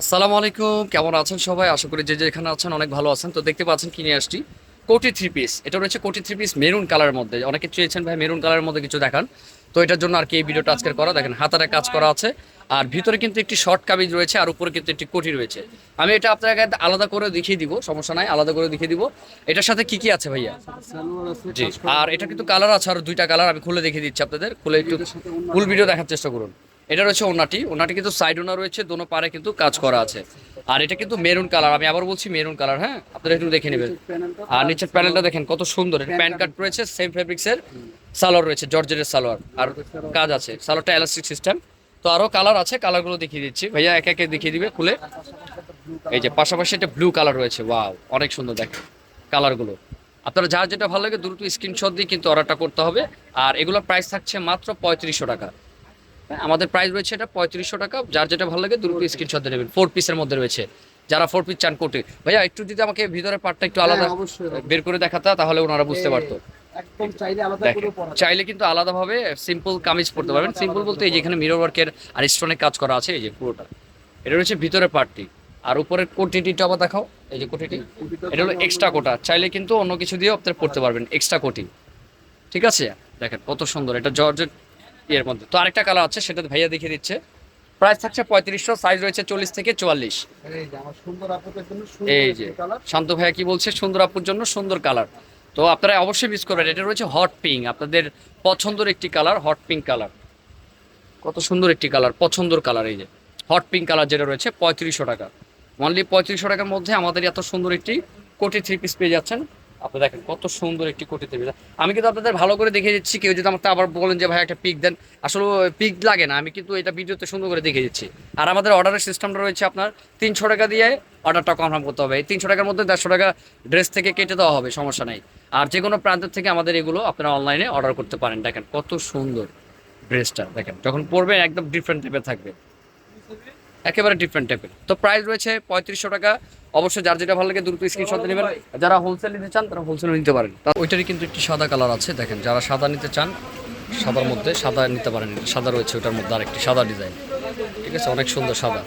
আসসালামু আলাইকুম। কেমন আছেন সবাই? আশা করি যে যেখানে আছেন অনেক ভালো আছেন। তো দেখতে পাচ্ছেন কিনে আসছি? কোটি থ্রি পিস। এটা রয়েছে কোটি থ্রি পিস মেরুন কালারের মধ্যে। অনেকে চেয়েছেন ভাই মেরুন কালারের মধ্যে কিছু দেখান। তো এটার জন্য আর কি এই ভিডিওটা আজকের করা? দেখেন হাতারে কাজ করা আছে। আর ভিতরে কিন্তু একটি শর্ট কামিজ রয়েছে আর উপরে কিন্তু একটি কোটি রয়েছে। আমি এটা আপনাকে আলাদা করে দেখিয়ে দিব সমস্যা নাই আলাদা করে দেখিয়ে দিব। এটার সাথে কি কি আছে ভাইয়া? জি। আর এটা কিন্তু কালার আছে আর দুইটা কালার আমি খুলে দেখিয়ে দিচ্ছি আপনাদের। খুলে একটু ফুল ভিডিও দেখার চেষ্টা করুন। এটা রয়েছে ওনাটি ওনাটি কিন্তু সাইড ওনা রয়েছে, দোনো পারে কিন্তু কাজ করা আছে। আর এটা কিন্তু মেরুন কালার আমি আবার বলছি মেরুন কালার হ্যাঁ? আপনারা একটু দেখে নেবেন। আর নিচের প্যানেলটা দেখেন, কত সুন্দর প্যান্ট কাট রয়েছে সেম ফেব্রিক্সের সালোয়ার রয়েছে, জর্জেটের সালোয়ার। আর কাজ আছে, সালোয়ারটা এলাস্টিক সিস্টেম তো আরও কালার আছে কালারগুলো দেখিয়ে দিচ্ছি। ভাইয়া একে একে দেখিয়ে দিবে খুলে। এই যে পাশাপাশি একটা ব্লু কালার রয়েছে ওয়াও অনেক সুন্দর দেখেন কালারগুলো আপনারা যার যেটা ভালো লাগে, দ্রুত স্ক্রিনশট দিয়ে কিন্তু অর্ডারটা করতে হবে। আর এগুলোর প্রাইস থাকছে মাত্র পঁয়ত্রিশশো টাকা। আমাদের প্রাইস রয়েছে এটা পঁয়ত্রিশশো টাকা। যার যেটা ভালো লাগে দুটো স্ক্রিনশট নেবেন। ফোর পিসের মধ্যে রয়েছে। যারা ফোর পিস চান কোটে। ভাইয়া একটু যদি আমাকে ভিতরের পার্টটা একটু আলাদা হ্যাঁ, বের করে দেখাতা তাহলে ওনারা বুঝতে পারতো। চাইলে আলাদা কিন্তু আলাদাভাবে সিম্পল কামিজ পরতে পারবেন। সিম্পল বলতে এই যে এখানে মিরর ওয়ার্কের আর স্টোনের কাজ করা আছে এই যে পুরোটা। এটা রয়েছে ভিতরের পার্টটি আর উপরের কোটিটিটা আবার দেখাও এই যে কোটিটি। এটা হলো এক্সট্রা কোটা। চাইলে কিন্তু অন্য কিছু দিয়ে আপনারা পড়তে পারবেন এক্সট্রা কোটি। ঠিক আছে? দেখেন কত সুন্দর। এটা জর্জেট ইয়ের মধ্যে। তো আরেকটা কালার আছে, সেটা ভাইয়া দেখিয়ে দিচ্ছে। প্রাইস থাকছে পঁয়ত্রিশশো সাইজ রয়েছে চল্লিশ থেকে চুয়াল্লিশ। এই যে, শান্ত ভাইয়া কি বলছে? সুন্দর আপুর জন্য সুন্দর কালার তো আপনারা অবশ্যই মিস করবেন। এটা রয়েছে হট পিঙ্ক আপনাদের পছন্দের একটি কালার হট পিঙ্ক কালার কত সুন্দর একটি কালার পছন্দের কালার এই যে। হট পিঙ্ক কালার যেটা রয়েছে, পঁয়ত্রিশশো টাকা। অনলি পঁয়ত্রিশশো টাকার মধ্যে আমাদের এত সুন্দর একটি কোটি থ্রি পিস পেয়ে যাচ্ছেন। আপনি দেখেন কত সুন্দর একটি কোটি পিস আমি কিন্তু আপনাদের ভালো করে দেখে দিচ্ছি, কেউ যদি আমাকে আবার বলেন যে, ভাই, একটা পিক দেন। আসলে পিক লাগে না, আমি কিন্তু এটা ভিডিওতে সুন্দর করে দেখে দিচ্ছি। আর আমাদের অর্ডারের সিস্টেমটা রয়েছে আপনার তিনশো টাকা দিয়ে অর্ডারটা কনফার্ম করতে হবে। এই তিনশো টাকার মধ্যে দেড়শো টাকা ড্রেস থেকে কেটে দেওয়া হবে, সমস্যা নেই। আর যে কোনো প্রান্তের থেকে আমাদের এগুলো আপনারা অনলাইনে অর্ডার করতে পারেন। দেখেন কত সুন্দর ড্রেসটা দেখেন। যখন পরবেন একদম ডিফারেন্ট টাইপের থাকবে। একেবারে ডিফারেন্ট টাইপের তো প্রাইস রয়েছে পঁয়ত্রিশশো টাকা। অবশ্যই যার যেটা ভালো লাগে দ্রুত স্ক্রিনশট নেবেন। যারা হোলসেল নিতে চান, তারা হোলসেল নিতে পারেন। ওইটারই কিন্তু একটি সাদা কালার আছে, দেখেন, যারা সাদা নিতে চান, সাদার মধ্যে সাদা নিতে পারেন। সাদা রয়েছে ওটার মধ্যে আরেকটি সাদা ডিজাইন ঠিক আছে, অনেক সুন্দর সাদা।